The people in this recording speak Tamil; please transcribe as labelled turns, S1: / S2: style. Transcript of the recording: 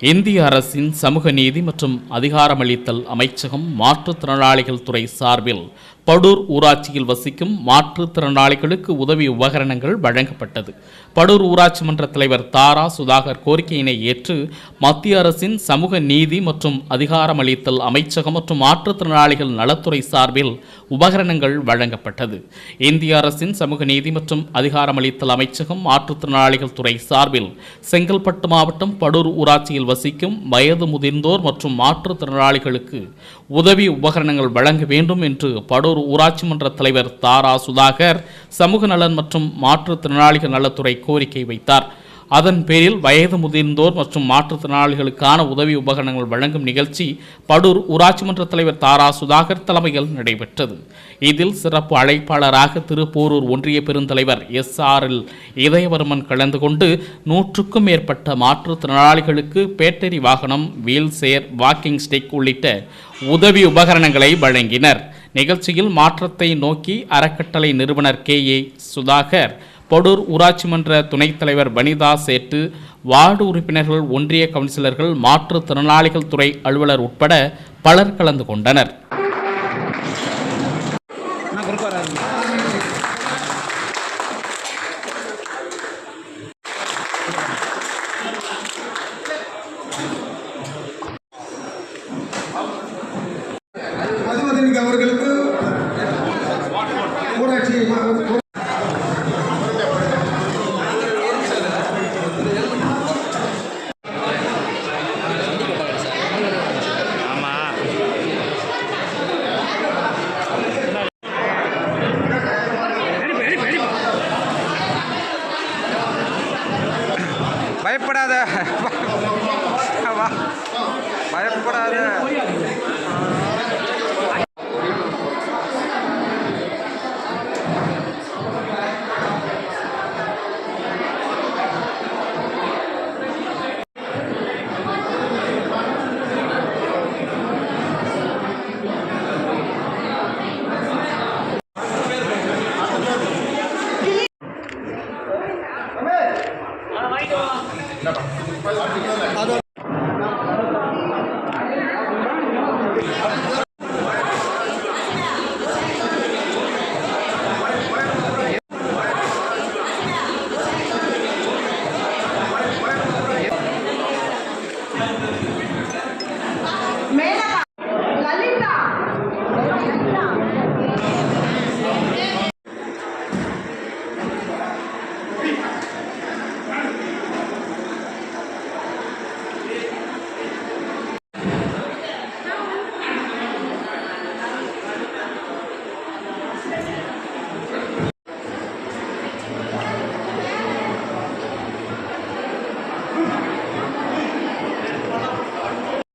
S1: இந்திய அரசின் சமூக நீதி மற்றும் அதிகாரமளித்தல் அமைச்சகம் மாற்றுத்திறனாளிகள் துறை சார்பில் படூர் ஊராட்சியில் வசிக்கும் மாற்றுத்திறனாளிகளுக்கு உதவி உபகரணங்கள் வழங்கப்பட்டது. படூர் ஊராட்சி மன்ற தலைவர் தாரா சுதாகர் கோரிக்கையினை ஏற்று மத்திய அரசின் சமூக நீதி மற்றும் அதிகாரமளித்தல் அமைச்சகம் மற்றும் மாற்றுத்திறனாளிகள் நலத்துறை சார்பில் உபகரணங்கள் வழங்கப்பட்டது. இந்திய அரசின் சமூக நீதி மற்றும் அதிகாரமளித்தல் அமைச்சகம் மாற்றுத்திறனாளிகள் துறை சார்பில் செங்கல்பட்டு மாவட்டம் படூர் ஊராட்சியில் வசிக்கும் வயது முதிர்ந்தோர் மற்றும் மாற்றுத்திறனாளிகளுக்கு உதவி உபகரணங்கள் வழங்க வேண்டும் என்று படூர் ஊராட்சி மன்ற தலைவர் தாரா சுதாகர் சமூக நலன் மற்றும் மாற்றுத்திறனாளிகள் நலத்துறை கோரிக்கை வைத்தார். அதன் பேரில் வயது முதிர்ந்தோர் மற்றும் மாற்றுத்திறனாளிகளுக்கான உதவி உபகரணங்கள் வழங்கும் நிகழ்ச்சி படூர் ஊராட்சி மன்ற தலைவர் தாரா சுதாகர் தலைமையில் நடைபெற்றது. இதில் சிறப்பு அழைப்பாளராக திருப்போரூர் ஒன்றிய பெருந்தலைவர் எஸ் ஆர் எல் இதயவர்மன் கலந்து கொண்டு நூற்றுக்கும் மேற்பட்ட மாற்றுத்திறனாளிகளுக்கு பேட்டரி வாகனம் வீல் சேர் வாக்கிங் ஸ்டிக் உள்ளிட்ட உதவி உபகரணங்களை வழங்கினர். நிகழ்ச்சியில் மாற்றத்தை நோக்கி அறக்கட்டளை நிறுவனர் கே ஏ சுதாகர் படூர் ஊராட்சி மன்ற துணைத் தலைவர் வனிதா சேட்டு வார்டு உறுப்பினர்கள் ஒன்றிய கவுன்சிலர்கள் மாற்றுத்திறனாளிகள் துறை அலுவலர் உட்பட பலர் கலந்து கொண்டனர்.
S2: அவர்களுக்கு ஊராட்சி
S3: பயப்படாத. பயப்படாத. Thank you. அது மேல